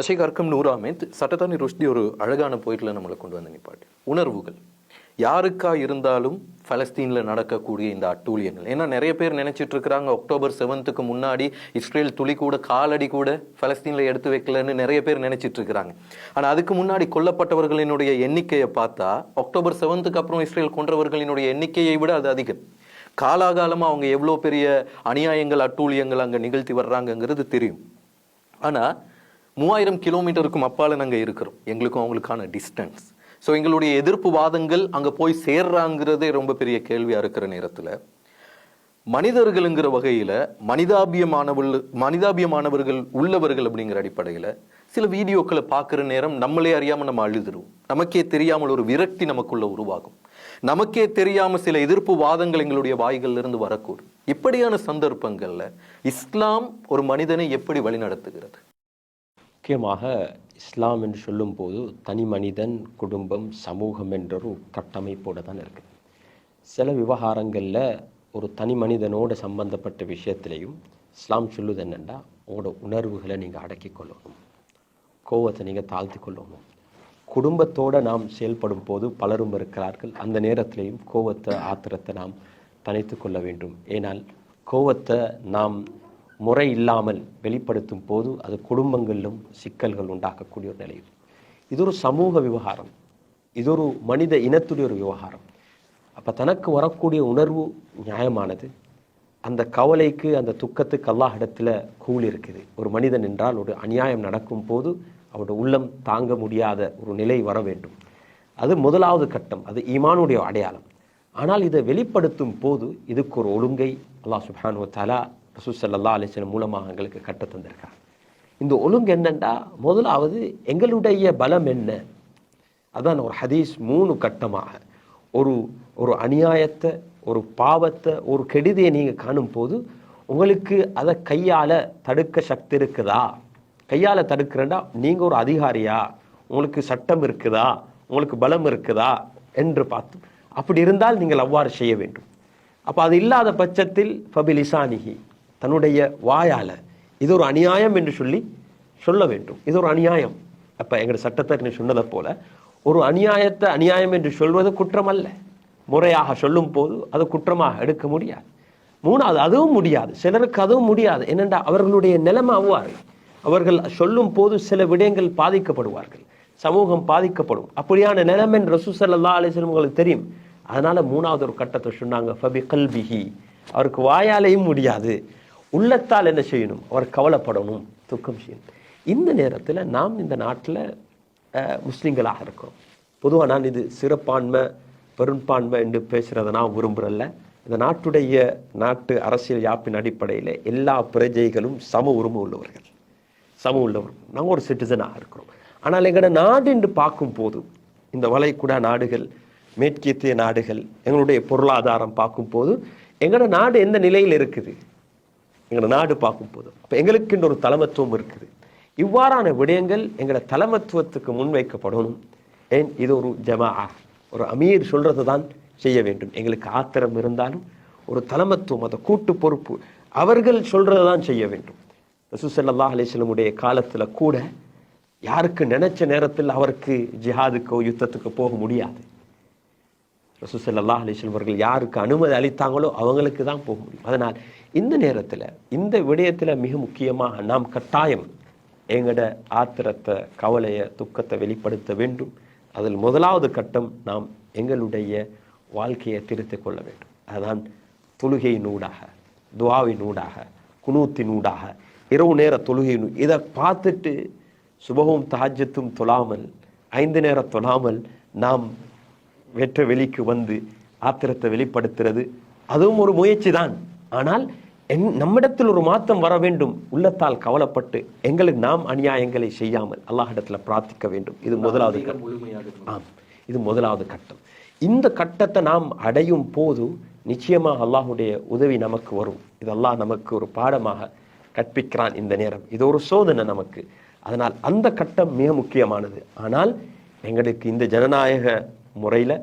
அசைகார்க்கும் அர்க்கம் நூறாமேத் சட்டத்தானி ருஷ்டி ஒரு அழகான போயிட்டில் நம்மளை கொண்டு வந்து நிப்பாட்டு. உணர்வுகள். யாருக்கா இருந்தாலும் பலஸ்தீனில் நடக்கக்கூடிய இந்த அட்டூழியங்கள். ஏன்னா நிறைய பேர் நினைச்சிட்டு இருக்கிறாங்க அக்டோபர் செவன்த்துக்கு முன்னாடி இஸ்ரேல் துளி கூட காலடி கூட பலஸ்தீனில் எடுத்து வைக்கலன்னு நிறைய பேர் நினைச்சிட்டு இருக்கிறாங்க ஆனால் அதுக்கு முன்னாடி கொல்லப்பட்டவர்களினுடைய எண்ணிக்கையை பார்த்தா அக்டோபர் செவன்த்துக்கு அப்புறம் இஸ்ரேல் கொன்றவர்களினுடைய எண்ணிக்கையை விட அது அதிகம். காலாகாலமாக அவங்க எவ்வளோ பெரிய அநியாயங்கள் அட்டூழியங்கள் அங்கே நிகழ்த்தி வர்றாங்கங்கிறது தெரியும். ஆனால் மூவாயிரம் கிலோமீட்டருக்கும் அப்பால் நாங்கள் இருக்கிறோம். எங்களுக்கும் அவங்களுக்கான டிஸ்டன்ஸ் ஸோ எங்களுடைய எதிர்ப்பு வாதங்கள் அங்கே போய் சேர்றாங்கிறதே ரொம்ப பெரிய கேள்வியாக இருக்கிற நேரத்தில் மனிதர்களுங்கிற வகையில் மனிதாபியமானவள் மனிதாபியமானவர்கள் உள்ளவர்கள் அப்படிங்கிற அடிப்படையில் சில வீடியோக்களை பார்க்குற நேரம் நம்மளே அறியாமல் நம்ம அழுதுருவோம். நமக்கே தெரியாமல் ஒரு விரக்தி நமக்குள்ளே உருவாகும். நமக்கே தெரியாமல் சில எதிர்ப்பு வாதங்கள் எங்களுடைய வாய்களிலிருந்து வரக்கூடும். இப்படியான சந்தர்ப்பங்களில் இஸ்லாம் ஒரு மனிதனை எப்படி வழிநடத்துகிறது? முக்கியமாக இஸ்லாம் என்று சொல்லும்போது தனி மனிதன் குடும்பம் சமூகம் என்ற ஒரு கட்டமைப்போடு தான் இருக்குது சில விவகாரங்களில் ஒரு தனி மனிதனோட சம்பந்தப்பட்ட விஷயத்திலையும் இஸ்லாம் சொல்லுது என்னென்னா உங்களோட உணர்வுகளை நீங்கள் அடக்கி கொள்ளணும். கோவத்தை நீங்கள் தாழ்த்தி கொள்ளணும். குடும்பத்தோடு நாம் செயல்படும் போது பலரும் இருக்கிறார்கள். அந்த நேரத்திலையும் கோவத்தை ஆத்திரத்தை நாம் தனித்து கொள்ள வேண்டும். ஏனால் கோவத்தை நாம் முறை இல்லாமல் வெளிப்படுத்தும் போது அது குடும்பங்களிலும் சிக்கல்கள் உண்டாக்கக்கூடிய ஒரு நிலையில் இது ஒரு சமூக விவகாரம். இது ஒரு மனித இனத்துடைய ஒரு விவகாரம். அப்போ தனக்கு வரக்கூடிய உணர்வு நியாயமானது. அந்த கவலைக்கு அந்த துக்கத்துக்கு அல்லாஹ் இடத்துல கூலி இருக்குது. ஒரு மனிதன் என்றால் ஒரு அநியாயம் நடக்கும் போது அவருடைய உள்ளம் தாங்க முடியாத ஒரு நிலை வர வேண்டும். அது முதலாவது கட்டம். அது ஈமானுடைய அடையாளம். ஆனால் இதை வெளிப்படுத்தும் போது இதுக்கு ஒரு ஒழுங்கை அல்லாஹ் சுப்ஹானு தலா ரசூசல்லா ஸல்லல்லாஹு மூலமாக எங்களுக்கு கட்ட தந்திருக்கார். இந்த ஒழுங்கு என்னண்டா முதலாவது எங்களுடைய பலம் என்ன? அதான் ஒரு ஹதீஸ் மூணு கட்டமாக. ஒரு ஒரு அநியாயத்தை ஒரு பாவத்தை ஒரு கெடுதியை நீங்கள் காணும் போது உங்களுக்கு அதை கையால் தடுக்க சக்தி இருக்குதா? கையால் தடுக்கிறேன்டா நீங்கள் ஒரு அதிகாரியா? உங்களுக்கு சட்டம் இருக்குதா? உங்களுக்கு பலம் இருக்குதா? என்று பார்த்து அப்படி இருந்தால் நீங்கள் அவ்வாறு செய்ய வேண்டும். அப்போ அது இல்லாத பட்சத்தில் ஃபபிலிசானிகி தன்னுடைய வாயால் இது ஒரு அநியாயம் என்று சொல்லி சொல்ல வேண்டும். இது ஒரு அநியாயம். அப்போ எங்கள் சட்டத்தை சொன்னதை போல ஒரு அநியாயத்தை அநியாயம் என்று சொல்வது குற்றம் அல்ல முறையாக சொல்லும் போது அது குற்றமாக எடுக்க முடியாது. மூணாவது அதுவும் முடியாது. சிலருக்கு அதுவும் முடியாது. என்னென்றா அவர்களுடைய நிலைமை அவ்வாறு. அவர்கள் சொல்லும் போது சில விடயங்கள் பாதிக்கப்படுவார்கள். சமூகம் பாதிக்கப்படும். அப்படியான நிலைமை ரசூ சல்லா அலிஸ்லம் உங்களுக்கு தெரியும். அதனால மூணாவது ஒரு கட்டத்தை சொன்னாங்க ஃபபி கல்பிஹி அவருக்கு வாயாலையும் முடியாது. உள்ளத்தால் என்ன செய்யணும்? அவர் கவலைப்படணும் துக்கம் செய்யணும். இந்த நேரத்தில் நாம் இந்த நாட்டில் முஸ்லீம்களாக இருக்கிறோம். பொதுவாக நான் இது சிறப்பான்மை பெரும்பான்மை என்று பேசுகிறத நான் விரும்புகிறல்ல இந்த நாட்டுடைய நாட்டு அரசியல் யாப்பின் அடிப்படையில் எல்லா பிரஜைகளும் சம உரிமை உள்ளவர்கள். சம உள்ளவர். நாங்கள் ஒரு சிட்டிசனாக இருக்கிறோம். ஆனால் எங்களோட நாடு என்று பார்க்கும்போது இந்த வளைகுடா நாடுகள் மேற்கத்திய நாடுகள் எங்களுடைய பொருளாதாரம் பார்க்கும்போது எங்களோட நாடு எந்த நிலையில் இருக்குது? எங்களோட நாடு பார்க்கும்போது அப்போ எங்களுக்குன்ற ஒரு தலைமத்துவம் இருக்குது. இவ்வாறான விடயங்கள் எங்களை தலைமத்துவத்துக்கு முன்வைக்கப்படணும் ஏன்? இது ஒரு ஜமா ஒரு அமீர் சொல்கிறது தான் செய்ய வேண்டும். எங்களுக்கு ஆத்திரம் இருந்தாலும் ஒரு தலைமத்துவம் அதை கூட்டு பொறுப்பு. அவர்கள் சொல்றதை தான் செய்ய வேண்டும். ரசூசல்லா அலிஸ்லமுடைய காலத்துல கூட யாருக்கு நினைச்ச நேரத்தில் அவருக்கு ஜிஹாதுக்கோ யுத்தத்துக்கு போக முடியாது. ரசூசல்லா அலிஸ்லம் அவர்கள் யாருக்கு அனுமதி அளித்தாங்களோ அவங்களுக்கு தான் போக முடியும். அதனால் இந்த நேரத்தில் இந்த விடயத்தில் மிக முக்கியமாக நாம் கட்டாயம் எங்களோட ஆத்திரத்தை கவலையை துக்கத்தை வெளிப்படுத்த வேண்டும். அதில் முதலாவது கட்டம் நாம் எங்களுடைய வாழ்க்கையை திருத்தி கொள்ள வேண்டும். அதுதான் தொழுகையினூடாக துவாவினூடாக குணூத்தினூடாக இரவு நேர தொழுகை இதை பார்த்துட்டு சுபகும் தாஜத்தும் தொழாமல் ஐந்து நேரம் தொழாமல் நாம் வெற்ற வெளிக்கு வந்து ஆத்திரத்தை வெளிப்படுத்துறது அதுவும் ஒரு முயற்சி தான் ஆனால் என் நம்மிடத்தில் ஒரு மாற்றம் வர வேண்டும். உள்ளத்தால் கவலைப்பட்டு எங்களுக்கு நாம் அநியாயங்களை செய்யாமல் அல்லாஹிடத்தில் பிரார்த்திக்க வேண்டும். இது முதலாவது கட்டம். ஆம். இது முதலாவது கட்டம். இந்த கட்டத்தை நாம் அடையும் போது நிச்சயமாக அல்லாஹுடைய உதவி நமக்கு வரும். இது அல்லாஹ் நமக்கு ஒரு பாடமாக கற்பிக்கிறான் இந்த நேரம். இது ஒரு சோதனை நமக்கு. அதனால் அந்த கட்டம் மிக முக்கியமானது. ஆனால் எங்களுக்கு இந்த ஜனநாயக முறையில்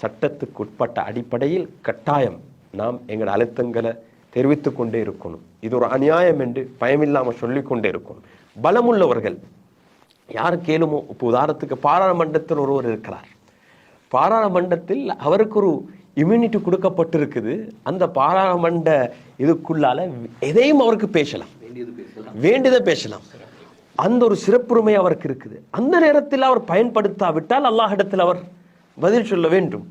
சட்டத்துக்கு உட்பட்ட அடிப்படையில் கட்டாயம் நாம் எங்கள் அழுத்தங்களை தெரிவித்து கொண்டே இருக்கணும். இது ஒரு அநியாயம் என்று பயமில்லாமல் சொல்லிக் கொண்டே இருக்கணும். பலமுள்ளவர்கள் யார் கேளுமோ இப்போ உதாரணத்துக்கு பாராளுமன்றத்தில் ஒருவர் இருக்கிறார். பாராளுமன்றத்தில் அவருக்கு ஒரு இம்யூனிட்டி கொடுக்கப்பட்டிருக்குது. அந்த பாராளுமன்ற இதுக்குள்ளால எதையும் அவருக்கு பேசலாம். வேண்டியதை பேசலாம். அந்த ஒரு சிறப்புரிமை அவருக்கு இருக்குது. அந்த நேரத்தில் அவர் பயன்படுத்தாவிட்டால் அல்லாஹிடத்தில் அவர் பதில் சொல்ல வேண்டும்.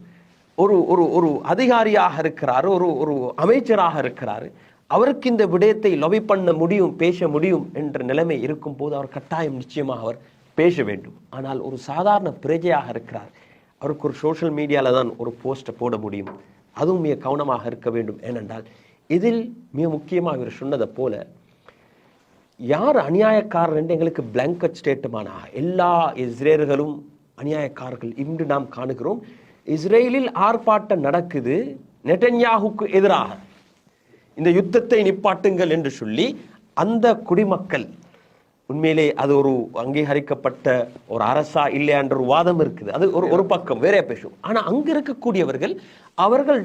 ஒரு ஒரு ஒரு அதிகாரியாக இருக்கிறார் ஒரு ஒரு அமைச்சராக இருக்கிறார். அவருக்கு இந்த விடயத்தை லொபி பண்ண முடியும் பேச முடியும் என்ற நிலைமை இருக்கும் போது அவர் கட்டாயம் நிச்சயமாக அவர் பேச வேண்டும். ஆனால் ஒரு சாதாரண பிரஜையாக இருக்கிறார். அவருக்கு ஒரு சோஷியல் மீடியாவில் தான் ஒரு போஸ்ட்டை போட முடியும். அதுவும் மிக கவனமாக இருக்க வேண்டும். ஏனென்றால் இதில் மிக முக்கியமாக இவர் சொன்னதை போல யார் அநியாயக்காரர் என்று எங்களுக்கு பிளாங்கட் ஸ்டேட்டுமானா எல்லா இஸ்ரேர்களும் அநியாயக்காரர்கள் இன்று நாம் காணுகிறோம். இஸ்ரேலில் ஆர்ப்பாட்டம் நடக்குது நெட்டன்யாகுக்கு எதிராக. இந்த யுத்தத்தை நிப்பாட்டுங்கள் என்று சொல்லி அந்த குடிமக்கள் உண்மையிலே அது ஒரு அங்கீகரிக்கப்பட்ட ஒரு அரசா இல்லையான்ற ஒரு வாதம் இருக்குது. அது ஒரு ஒரு பக்கம் வேற பேசும் ஆனால் அங்க இருக்கக்கூடியவர்கள் அவர்கள்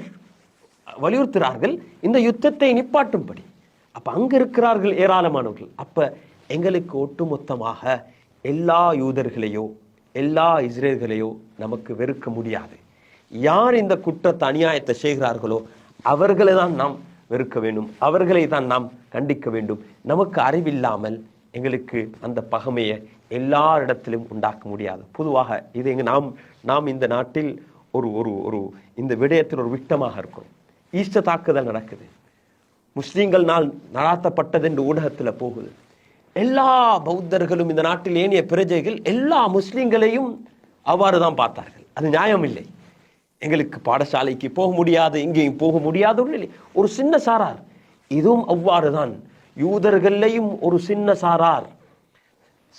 வலியுறுத்துகிறார்கள் இந்த யுத்தத்தை நிப்பாட்டும்படி. அப்ப அங்க இருக்கிறார்கள் ஏராளமானவர்கள். அப்ப எங்களுக்கு ஒட்டுமொத்தமாக எல்லா யூதர்களையோ எல்லா இஸ்ரேல்களையோ நமக்கு வெறுக்க முடியாது. யார் இந்த குற்றத்தை அநியாயத்தை செய்கிறார்களோ அவர்களை தான் நாம் வெறுக்க வேண்டும். அவர்களை தான் நாம் கண்டிக்க வேண்டும். நமக்கு அறிவில்லாமல் எங்களுக்கு அந்த பகைமையை எல்லா இடத்திலும் உண்டாக்க முடியாது. பொதுவாக இது எங்கள் நாம் நாம் இந்த நாட்டில் ஒரு ஒரு ஒரு இந்த விடயத்தில் ஒரு விட்டமாக இருக்கிறோம். ஈஸ்டர் தாக்குதல் நடக்குது. முஸ்லீம்கள் நாள் நடாத்தப்பட்டது என்று ஊடகத்தில் போகுது. எல்லா பௌத்தர்களும் இந்த நாட்டில் ஏனைய பிரஜைகள் எல்லா முஸ்லீம்களையும் அவ்வாறு தான் பார்த்தார்கள். அது நியாயம் இல்லை எங்களுக்கு பாடசாலைக்கு போக முடியாது இங்கேயும் போக முடியாது இல்லை. ஒரு சின்ன சாரார். இதுவும் அவ்வாறு தான். யூதர்களையும் ஒரு சின்ன சாரார்.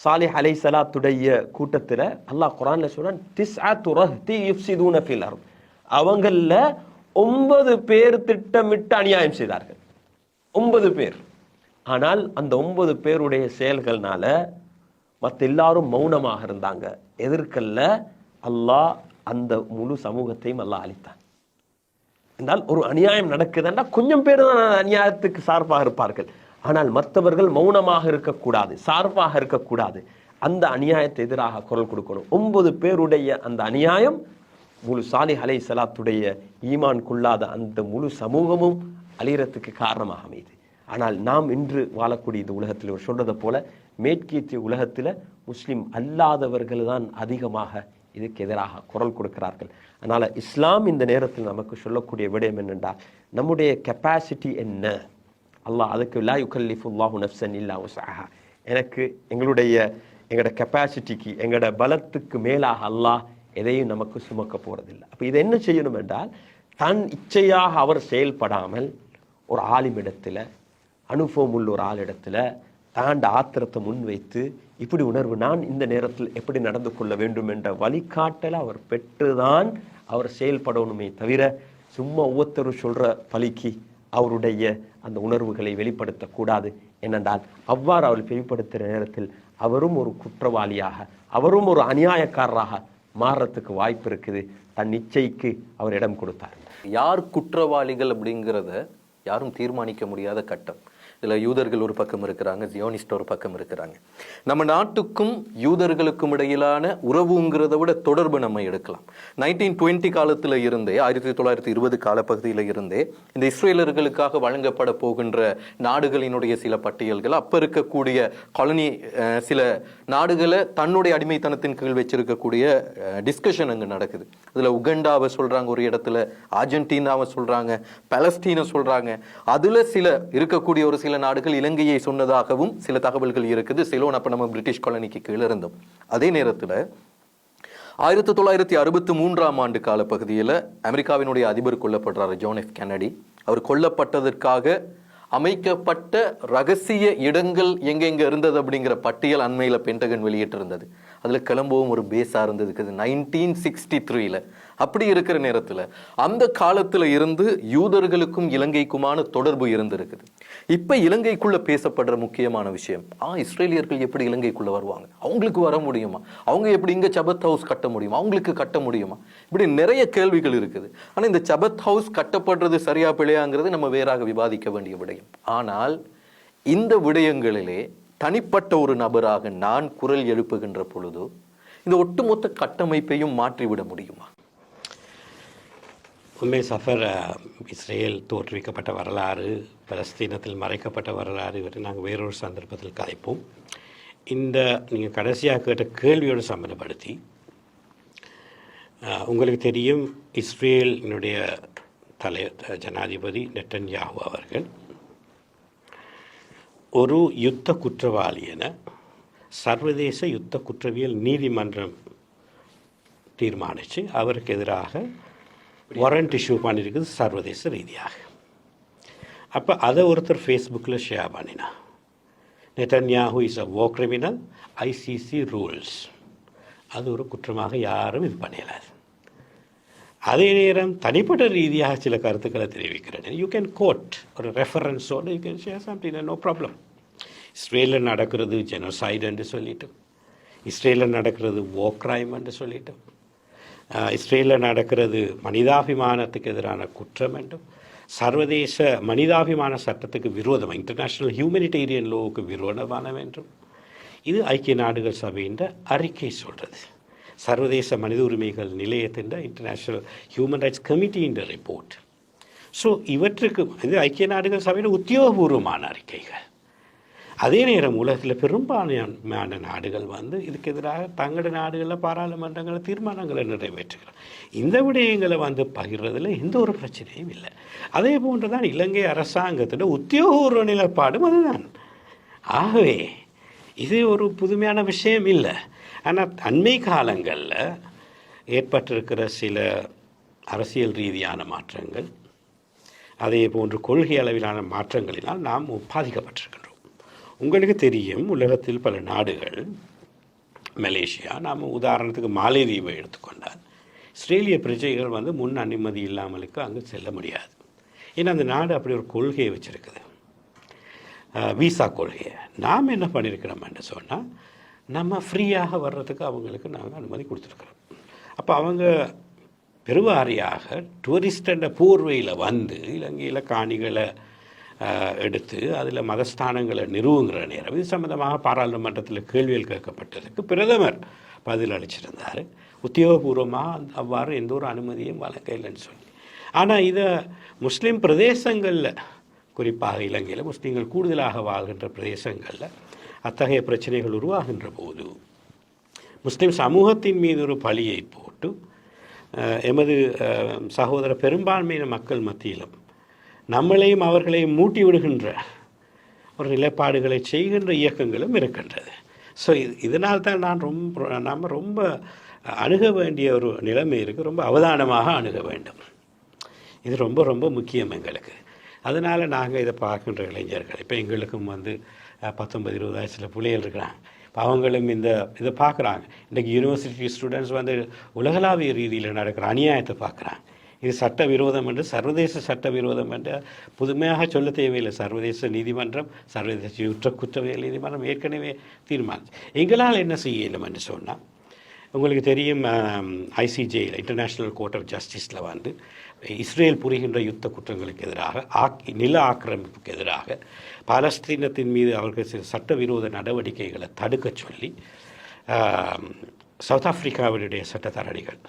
சாலிஹ் அலை சலாத்துடைய கூட்டத்தில் அல்லாஹ் குரான்ல சொல்றான் திஸ்ஆத்து அவங்கள ஒன்பது பேர் திட்டமிட்டு அநியாயம் செய்தார்கள். ஒன்பது பேர். ஆனால் அந்த ஒன்பது பேருடைய செயல்கள்னால மற்ற எல்லாரும் மௌனமாக இருந்தாங்க. எதிர்க்கல்ல அல்லாஹ் அந்த முழு சமூகத்தையும் அல்லாஹ் அழித்தான். என்றால் ஒரு அநியாயம் நடக்குதுன்னா கொஞ்சம் பேர் தான் அநியாயத்துக்கு சார்பாக இருப்பார்கள். ஆனால் மற்றவர்கள் மௌனமாக இருக்கக்கூடாது சார்பாக இருக்கக்கூடாது. அந்த அநியாயத்தை எதிராக குரல் கொடுக்கணும். ஒன்பது பேருடைய அந்த அநியாயம் முழு சாலி அலை சலாத்துடைய ஈமான் கொள்ளாத அந்த முழு சமூகமும் அழிகிறதுக்கு காரணமாக அமையுது. ஆனால் நாம் இன்று வாழக்கூடிய இந்த உலகத்தில் சொல்றதை போல மேற்கேத்திய உலகத்தில் முஸ்லீம் அல்லாதவர்கள் தான் அதிகமாக இதுக்கு எதிராக குரல் கொடுக்கிறார்கள். அதனால் இஸ்லாம் இந்த நேரத்தில் நமக்கு சொல்லக்கூடிய விடயம் என்னென்றால் நம்முடைய கெப்பாசிட்டி என்ன? அல்லாஹ் அதுக்கு லா யுகல்லிஃபுல்லாஹு நஃப்சன் இல்லா உஸ்ஆஹா எனக்கு எங்களுடைய எங்களோட கெப்பாசிட்டிக்கு எங்களோட பலத்துக்கு மேலாக அல்லாஹ் எதையும் நமக்கு சுமக்க போகிறதில்லை அப்போ இதை என்ன செய்யணும் என்றால் தன் இச்சையாக அவர் செயல்படாமல் ஒரு ஆலிமிடத்தில் அனுபவம் உள்ள ஒரு ஆளிடத்தில் தாண்ட ஆத்திரத்தை முன்வைத்து இப்படி உணர்வு நான் இந்த நேரத்தில் எப்படி நடந்து கொள்ள வேண்டும் என்ற வழிகாட்டலை அவர் பெற்றுதான் அவர் செயல்படணுமே தவிர சும்மா ஒவ்வொருத்தரும் சொல்கிற பலிக்கு அவருடைய அந்த உணர்வுகளை வெளிப்படுத்தக்கூடாது என்னென்றால் அவ்வாறு அவர் வெளிப்படுத்துகிற நேரத்தில் அவரும் ஒரு குற்றவாளியாக அவரும் ஒரு அநியாயக்காரராக மாறுறதுக்கு வாய்ப்பு இருக்குது. தன் இச்சைக்கு அவர் இடம் கொடுத்தார். யார் குற்றவாளிகள் அப்படிங்கிறத யாரும் தீர்மானிக்க முடியாத கட்டம். இதில் யூதர்கள் ஒரு பக்கம் இருக்கிறாங்க ஜியோனிஸ்ட் ஒரு பக்கம் இருக்கிறாங்க. நம்ம நாட்டுக்கும் யூதர்களுக்கும் இடையிலான உறவுங்கிறத விட தொடர்பு நம்ம எடுக்கலாம். நைன்டீன் டுவெண்ட்டி காலத்தில் இருந்தே ஆயிரத்தி தொள்ளாயிரத்தி இருபது காலப்பகுதியில் இருந்தே இந்த இஸ்ரேலர்களுக்காக வழங்கப்பட போகின்ற நாடுகளினுடைய சில பட்டியல்கள் அப்போ இருக்கக்கூடிய காலனி சில நாடுகளை தன்னுடைய அடிமைத்தனத்தின் கீழ் வச்சிருக்கக்கூடிய டிஸ்கஷன் அங்கே நடக்குது. அதில் உகண்டாவை சொல்கிறாங்க ஒரு இடத்துல அர்ஜென்டினாவை சொல்கிறாங்க பலஸ்டீனை சொல்கிறாங்க அதுல சில இருக்கக்கூடிய ஒரு சில நாடுகள் இலங்கையை சொன்னதாகவும் சில தகவல்கள் இருக்குது. சிலோன் அப்ப நம்ம பிரிட்டிஷ் காலனிக்கு கீழே இருந்தோம். அதே நேரத்துல ஆயிரத்தி தொள்ளாயிரத்தி அறுபத்தி மூன்றாம் ஆண்டு கால பகுதியில் அமெரிக்காவினுடைய அதிபர் கொல்லப்படுறாரு ஜான் எஃப் கென்னடி. அவர் கொல்லப்பட்டதற்காக அமைக்கப்பட்ட ரகசிய இடங்கள் எங்கெங்க இருந்தது அப்படிங்கிற பட்டியல் அண்மையில் பென்டகன் வெளியிட்டிருந்தது. அதுல கிளம்பவும் ஒரு பேஸாக இருந்தது. நைன்டீன் சிக்ஸ்டி த்ரீல அப்படி இருக்கிற நேரத்தில் அந்த காலத்தில் இருந்து யூதர்களுக்கும் இலங்கைக்குமான தொடர்பு இருந்திருக்குது. இப்போ இலங்கைக்குள்ள பேசப்படுற முக்கியமான விஷயம் ஆ இஸ்ரேலியர்கள் எப்படி இலங்கைக்குள்ள வருவாங்க? அவங்களுக்கு வர முடியுமா? அவங்க எப்படி இங்கே சபத் ஹவுஸ் கட்ட முடியுமா? அவங்களுக்கு கட்ட முடியுமா? இப்படி நிறைய கேள்விகள் இருக்குது. ஆனால் இந்த சபத் ஹவுஸ் கட்டப்படுறது சரியா பிழையாங்கிறது நம்ம வேறாக விவாதிக்க வேண்டிய விடயம். ஆனால் இந்த விடயங்களிலே தனிப்பட்ட ஒரு நபராக நான் குரல் எழுப்புகின்ற பொழுதோ இந்த ஒட்டுமொத்த கட்டமைப்பையும் மாற்றிவிட முடியுமா? உண்மை சஃபர் இஸ்ரேல் தோற்றுவிக்கப்பட்ட வரலாறு பலஸ்தீனத்தில் மறைக்கப்பட்ட வரலாறு இவற்றை நாங்கள் வேறொரு சந்தர்ப்பத்தில் கதைப்போம். இந்த நீங்கள் கடைசியாக கேட்ட கேள்வியோடு சம்மந்தப்படுத்தி உங்களுக்கு தெரியும் இஸ்ரேலினுடைய தலை ஜனாதிபதி நெட்டன்யாஹு அவர்கள் ஒரு யுத்த குற்றவாளி என சர்வதேச யுத்த குற்றவியல் நீதிமன்றம் தீர்மானித்து அவருக்கு எதிராக வாரண்ட் இஷ்யூ பண்ணியிருக்குது சர்வதேச ரீதியாக. அப்போ அதை ஒருத்தர் ஃபேஸ்புக்கில் ஷேர் பண்ணினா. Netanyahu is a war criminal ICC rules அது ஒரு குற்றமாக யாரும் இது பண்ணலாது அதே நேரம் தனிப்பட்ட ரீதியாக சில கருத்துக்களை தெரிவிக்கிறேன். யூ கேன் கோட் ஒரு ரெஃபரன்ஸோடு you can share something no problem இஸ்ரேலில் நடக்கிறது ஜெனோசைடுன்னு சொல்லிட்டு. இஸ்ரேலில் நடக்கிறது வோ கிரைம்னு என்று சொல்லிட்டு. இஸ்ரேலில் நடக்கிறது மனிதாபிமானத்துக்கு எதிரான குற்றம் என்றும் சர்வதேச மனிதாபிமான சட்டத்துக்கு விரோதம் இன்டர்நேஷ்னல் ஹியூமனிடேரியன் லோவுக்கு விரோதமானது என்றும் இது ஐக்கிய நாடுகள் சபையின் அறிக்கை சொல்கிறது சர்வதேச மனித உரிமைகள் நிலையத்தின் இன்டர்நேஷ்னல் ஹியூமன் ரைட்ஸ் கமிட்டியின் ரிப்போர்ட் ஸோ இவற்றுக்கு இது ஐக்கிய நாடுகள் சபையின் உத்தியோகபூர்வமான அறிக்கைகள். அதே நேரம் உலகத்தில் பெரும்பான்மையான நாடுகள் வந்து இதுக்கு எதிராக தங்களோட நாடுகளில் பாராளுமன்றங்களில் தீர்மானங்களை நிறைவேற்றுகிறோம் இந்த விடயங்களை வந்து பகிர்றதில் எந்த ஒரு பிரச்சனையும் இல்லை. அதே போன்று தான் இலங்கை அரசாங்கத்தோட உத்தியோகபூர்வ நிலைப்பாடும் அதுதான். ஆகவே இது ஒரு புதுமையான விஷயம் இல்லை. ஆனால் அண்மை காலங்களில் ஏற்பட்டிருக்கிற சில அரசியல் ரீதியான மாற்றங்கள் அதே போன்று கொள்கை அளவிலான மாற்றங்களினால் நாம் பாதிக்கப்பட்டிருக்கின்றோம் உங்களுக்கு தெரியும் உலகத்தில் பல நாடுகள். மலேசியா நாம் உதாரணத்துக்கு மாலைதீவை எடுத்துக்கொண்டால் இஸ்ரேலிய பிரஜைகள் வந்து முன் அனுமதி இல்லாமலுக்கு அங்கே செல்ல முடியாது. ஏன்னா அந்த நாடு அப்படி ஒரு கொள்கையை வச்சுருக்குது. விசா கொள்கையை. நாம் என்ன பண்ணியிருக்கிறோம்னு சொன்னால் நம்ம ஃப்ரீயாக வர்றதுக்கு அவங்களுக்கு நாங்கள் அனுமதி கொடுத்துருக்குறோம். அப்போ அவங்க பெருவாரியாக டூரிஸ்ட் என்ற போர்வையில் வந்து இலங்கையில் காணிகளை எடுத்து அதில் மதஸ்தானங்களை நிறுவுங்கிற நேரம். இது சம்பந்தமாக பாராளுமன்றத்தில் கேள்விகள் கேட்கப்பட்டதுக்கு பிரதமர் பதில் அளிச்சிருந்தார். உத்தியோகபூர்வமாக அவ்வாறு எந்த ஒரு அனுமதியும் வழங்க இல்லைன்னு சொல்லி. ஆனால் இதை முஸ்லீம் பிரதேசங்களில் குறிப்பாக இலங்கையில் முஸ்லீம்கள் கூடுதலாக வாழ்கின்ற பிரதேசங்களில் அத்தகைய பிரச்சனைகள் உருவாகின்ற போது முஸ்லீம் சமூகத்தின் மீது ஒரு பழியை போட்டு எமது சகோதர பெரும்பான்மையின மக்கள் மத்தியிலும் நம்மளையும் அவர்களையும் மூட்டி விடுகின்ற ஒரு நிலைப்பாடுகளை செய்கின்ற இயக்கங்களும் இருக்கின்றது. ஸோ இது இதனால் தான் நான் ரொம்ப நாம் ரொம்ப அணுக வேண்டிய ஒரு நிலைமை இருக்குது ரொம்ப அவதானமாக அணுக வேண்டும். இது ரொம்ப ரொம்ப முக்கியம் எங்களுக்கு. அதனால் நாங்கள் இதை பார்க்கின்ற இளைஞர்கள். இப்போ எங்களுக்கும் வந்து பத்தொன்பது இருபது வயசில் பிள்ளைகள் இருக்கிறாங்க. இப்போ அவங்களும் இந்த இதை பார்க்குறாங்க. இன்றைக்கி யூனிவர்சிட்டி ஸ்டூடெண்ட்ஸ் வந்து உலகளாவிய ரீதியில் நடக்கிற அநியாயத்தை பார்க்குறாங்க. இது சட்ட விரோதம் என்று சர்வதேச சட்ட விரோதம் என்று புதுமையாக சொல்ல தேவையில்லை. சர்வதேச நீதிமன்றம் சர்வதேச குற்ற குற்றவியல் நீதிமன்றம் ஏற்கனவே தீர்மானிச்சு. எங்களால் என்ன செய்ய இயலும் என்று சொன்னால் உங்களுக்கு தெரியும் ஐசிஜேயில் இன்டர்நேஷ்னல் கோர்ட் ஆஃப் ஜஸ்டிஸில் வந்து இஸ்ரேல் புரிகின்ற யுத்த குற்றங்களுக்கு எதிராக ஆக் நில ஆக்கிரமிப்புக்கு எதிராக பாலஸ்தீனத்தின் மீது அவர்கள் சில சட்டவிரோத நடவடிக்கைகளை தடுக்கச் சொல்லி சவுத் ஆப்பிரிக்காவினுடைய சட்டத்தரணிகள்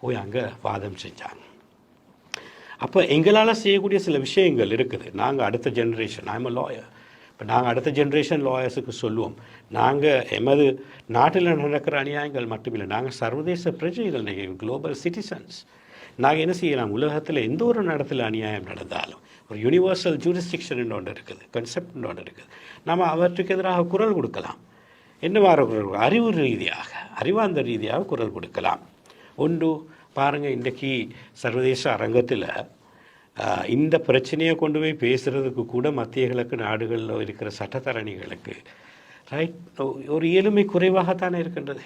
போய் அங்கே வாதம் செஞ்சாங்க. அப்போ எங்களால் செய்யக்கூடிய சில விஷயங்கள் இருக்குது. நாங்கள் அடுத்த ஜென்ரேஷன் ஐம் லாயர் இப்போ நாங்கள் அடுத்த ஜென்ரேஷன் லாயர்ஸுக்கு சொல்லுவோம் நாங்கள் எமது நாட்டில் நடக்கிற அநியாயங்கள் மட்டுமில்லை நாங்கள் சர்வதேச பிரஜைகள் குளோபல் சிட்டிசன்ஸ் நாங்கள் என்ன செய்யலாம்? உலகத்தில் எந்த ஒரு நடத்தில் அநியாயம் நடந்தாலும் ஒரு யூனிவர்சல் ஜூரிஸ்டிக்ஷன் ஒன்று இருக்குது கன்செப்ட் ஒன்று இருக்குது. நம்ம அவற்றுக்கு எதிராக குரல் கொடுக்கலாம். என்னவாறு குரல் அறிவு ரீதியாக அறிவார்ந்த ரீதியாக குரல் கொடுக்கலாம். ஒன்று பாருங்கள் இன்றைக்கி சர்வதேச அரங்கத்தில் இந்த பிரச்சனையை கொண்டு போய் பேசுகிறதுக்கு கூட மத்திய கிழக்கு நாடுகளில் இருக்கிற சட்டத்தரணிகளுக்கு ரைட் ஒரு இயலுமை குறைவாகத்தானே இருக்கின்றது.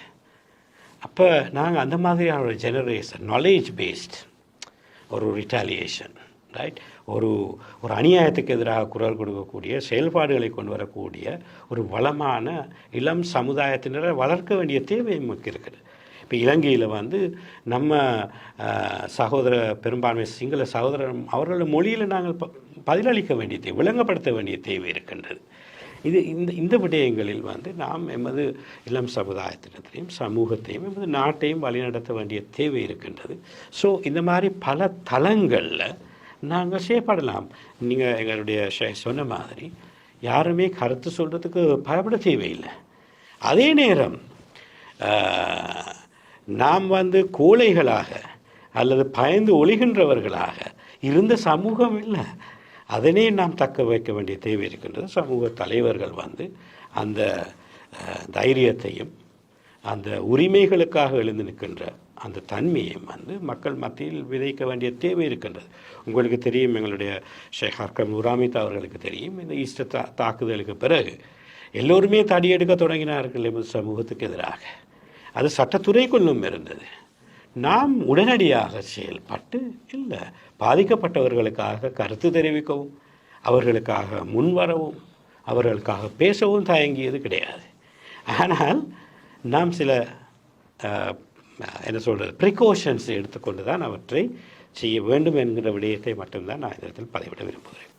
அப்போ நாங்கள் அந்த மாதிரியான ஒரு ஜெனரேஷன் நாலேஜ் பேஸ்ட் ஒரு ரிட்டாலியேஷன் ரைட் ஒரு ஒரு அநியாயத்துக்கு எதிராக குரல் கொடுக்கக்கூடிய செயல்பாடுகளை கொண்டு வரக்கூடிய ஒரு வளமான இளம் சமுதாயத்தினரை வளர்க்க வேண்டிய தேவை நமக்கு இருக்குது. இப்போ இலங்கையில் வந்து நம்ம சகோதர பெரும்பான்மை சிங்கள சகோதரர் அவர்களோட மொழியில் நாங்கள் ப- பதிலளிக்க வேண்டிய தேவை விளங்கப்படுத்த வேண்டிய தேவை இருக்கின்றது. இது இந்த இந்த விடயங்களில் வந்து நாம் எமது இளம் சமுதாயத்தினத்தையும் சமூகத்தையும் எமது நாட்டையும் வழிநடத்த வேண்டிய தேவை இருக்கின்றது. ஸோ இந்த மாதிரி பல தளங்களில் நாங்கள் செயற்படலாம். நீங்கள் எங்களுடைய சொன்ன மாதிரி யாருமே கருத்து சொல்கிறதுக்கு பயப்பட தேவையில்லை. அதே நேரம் நாம் வந்து கோழைகளாக அல்லது பயந்து ஒழிகின்றவர்களாக இருந்த சமூகம் இல்லை. அதனே நாம் தக்க வைக்க வேண்டிய தேவை இருக்கின்றது. சமூக தலைவர்கள் வந்து அந்த தைரியத்தையும் அந்த உரிமைகளுக்காக எழுந்து நிற்கின்ற அந்த தன்மையும் வந்து மக்கள் மத்தியில் விதைக்க வேண்டிய தேவை இருக்கின்றது. உங்களுக்கு தெரியும் எங்களுடைய ஷேக் ஹர்கம் உராமித் அவர்களுக்கு தெரியும். இந்த ஈஸ்டர் தா தாக்குதலுக்கு பிறகு எல்லோருமே தடியெடுக்க தொடங்கினார்கள் எமது சமூகத்துக்கு எதிராக. அது சட்டத்துறைக்குள்ளும் இருந்தது. நாம் உடனடியாக செயல்பட்டு இல்லை பாதிக்கப்பட்டவர்களுக்காக கருத்து தெரிவிக்கவும் அவர்களுக்காக முன்வரவும் அவர்களுக்காக பேசவும் தயங்கியது கிடையாது. ஆனால் நாம் சில என்ன சொல்கிறது ப்ரிகாஷன்ஸ் எடுத்துக்கொண்டு தான் அவற்றை செய்ய வேண்டும் என்கிற விடயத்தை மட்டும்தான் நான் இந்த இடத்தில் பதிவிட விரும்புகிறேன்.